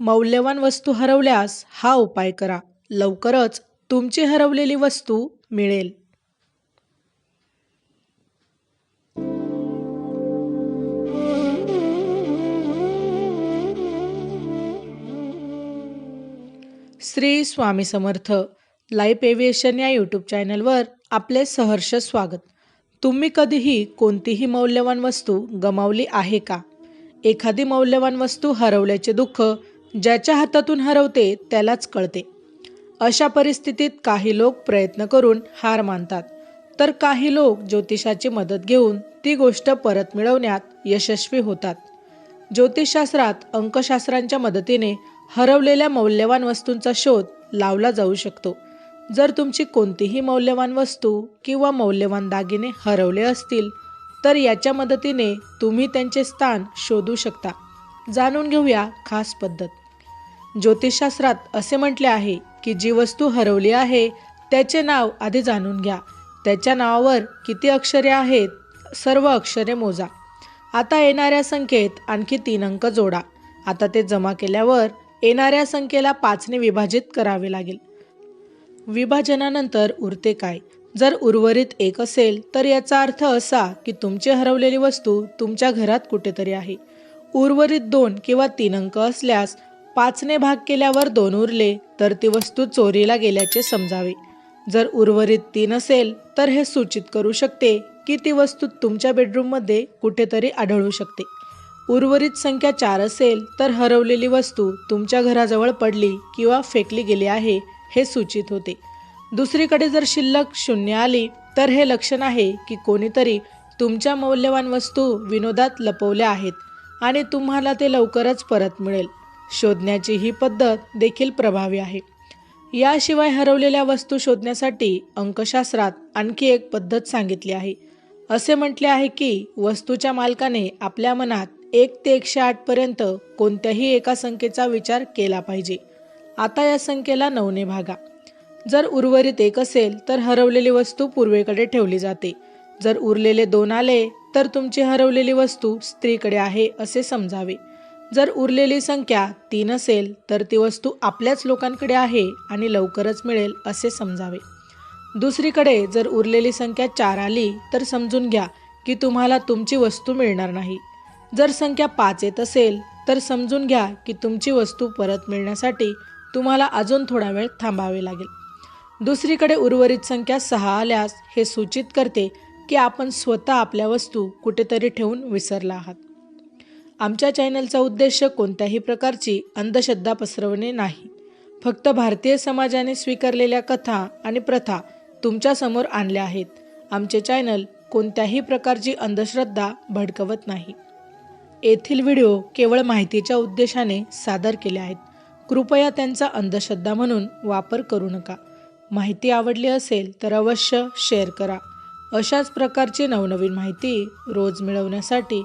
मौल्यवान वस्तू हरवल्यास हा उपाय करा. लवकरच तुमची हरवलेली वस्तू मिळेल. श्री स्वामी समर्थ लाईफ एव्हिएशन या यूट्यूब चॅनलवर आपले सहर्ष स्वागत. तुम्ही कधीही कोणतीही मौल्यवान वस्तू गमावली आहे का? एखादी मौल्यवान वस्तू हरवल्याचे दुःख ज्याच्या हातातून हरवते त्यालाच कळते. अशा परिस्थितीत काही लोक प्रयत्न करून हार मानतात. तर काही लोक ज्योतिषाची मदत घेऊन ती गोष्ट परत मिळवण्यात यशस्वी होतात. ज्योतिषशास्त्रात अंकशास्त्रांच्या मदतीने हरवलेल्या मौल्यवान वस्तूंचा शोध लावला जाऊ शकतो. जर तुमची कोणतीही मौल्यवान वस्तू किंवा मौल्यवान दागिने हरवले असतील तर याच्या मदतीने तुम्ही त्यांचे स्थान शोधू शकता. जाणून घेऊया खास पद्धत. ज्योतिषशास्त्रात असे म्हटले आहे की जी वस्तू हरवली आहे त्याचे नाव आधी जाणून घ्या. त्याच्या नावावर किती अक्षरे आहेत सर्व अक्षरे मोजा. आता येणाऱ्या संख्येत आणखी तीन अंक जोडा. आता ते जमा केल्यावर येणाऱ्या संख्येला पाचने विभाजित करावे लागेल. विभाजनानंतर उरते काय? जर उर्वरित एक असेल तर याचा अर्थ असा की तुमची हरवलेली वस्तू तुमच्या घरात कुठेतरी आहे. उर्वरित दोन किंवा तीन अंक असल्यास पाचने भाग केल्यावर दोन उरले तर ती वस्तू चोरीला गेल्याचे समजावे. जर उर्वरित तीन असेल तर हे सूचित करू शकते की ती वस्तू तुमच्या बेडरूममध्ये कुठेतरी आढळू शकते. उर्वरित संख्या चार असेल तर हरवलेली वस्तू तुमच्या घराजवळ पडली किंवा फेकली गेली आहे हे सूचित होते. दुसरीकडे जर शिल्लक शून्य आली तर हे लक्षण आहे की कोणीतरी तुमच्या मौल्यवान वस्तू विनोदात लपवल्या आहेत आणि तुम्हाला ते लवकरच परत मिळेल. शोधण्याची ही पद्धत देखील प्रभावी आहे. याशिवाय हरवलेल्या वस्तू शोधण्यासाठी अंकशास्त्रात आणखी एक पद्धत सांगितली आहे. असे म्हटले आहे की वस्तूच्या मालकाने आपल्या मनात एक ते एकशे आठपर्यंत कोणत्याही एका संख्येचा विचार केला पाहिजे. आता या संख्येला नऊने भागा. जर उर्वरित एक असेल तर हरवलेली वस्तू पूर्वेकडे ठेवली जाते. जर उरलेले दोन आले तर तुमची हरवलेली वस्तू स्त्रीकडे आहे असे समजावे. जर उरलेली संख्या तीन असेल तर ती वस्तू आपल्याच लोकांकडे आहे आणि लवकरच मिळेल असे समजावे. दुसरीकडे जर उरलेली संख्या चार आली तर समजून घ्या की तुम्हाला तुमची वस्तू मिळणार नाही. जर संख्या पाच येत असेल तर समजून घ्या की तुमची वस्तू परत मिळण्यासाठी तुम्हाला अजून थोडा वेळ थांबावे लागेल. दुसरीकडे उर्वरित संख्या सहा आल्यास हे सूचित करते की आपण स्वतः आपल्या वस्तू कुठेतरी ठेवून विसरला आहात. आमच्या चॅनलचा उद्देश कोणत्याही प्रकारची अंधश्रद्धा पसरवणे नाही. फक्त भारतीय समाजाने स्वीकारलेल्या कथा आणि प्रथा तुमच्यासमोर आणल्या आहेत. आमचे चॅनल कोणत्याही प्रकारची अंधश्रद्धा भडकवत नाही. येथील व्हिडिओ केवळ माहितीच्या उद्देशाने सादर केले आहेत. कृपया त्यांचा अंधश्रद्धा म्हणून वापर करू नका. माहिती आवडली असेल तर अवश्य शेअर करा. अशाच प्रकारची नवनवीन माहिती रोज मिळवण्यासाठी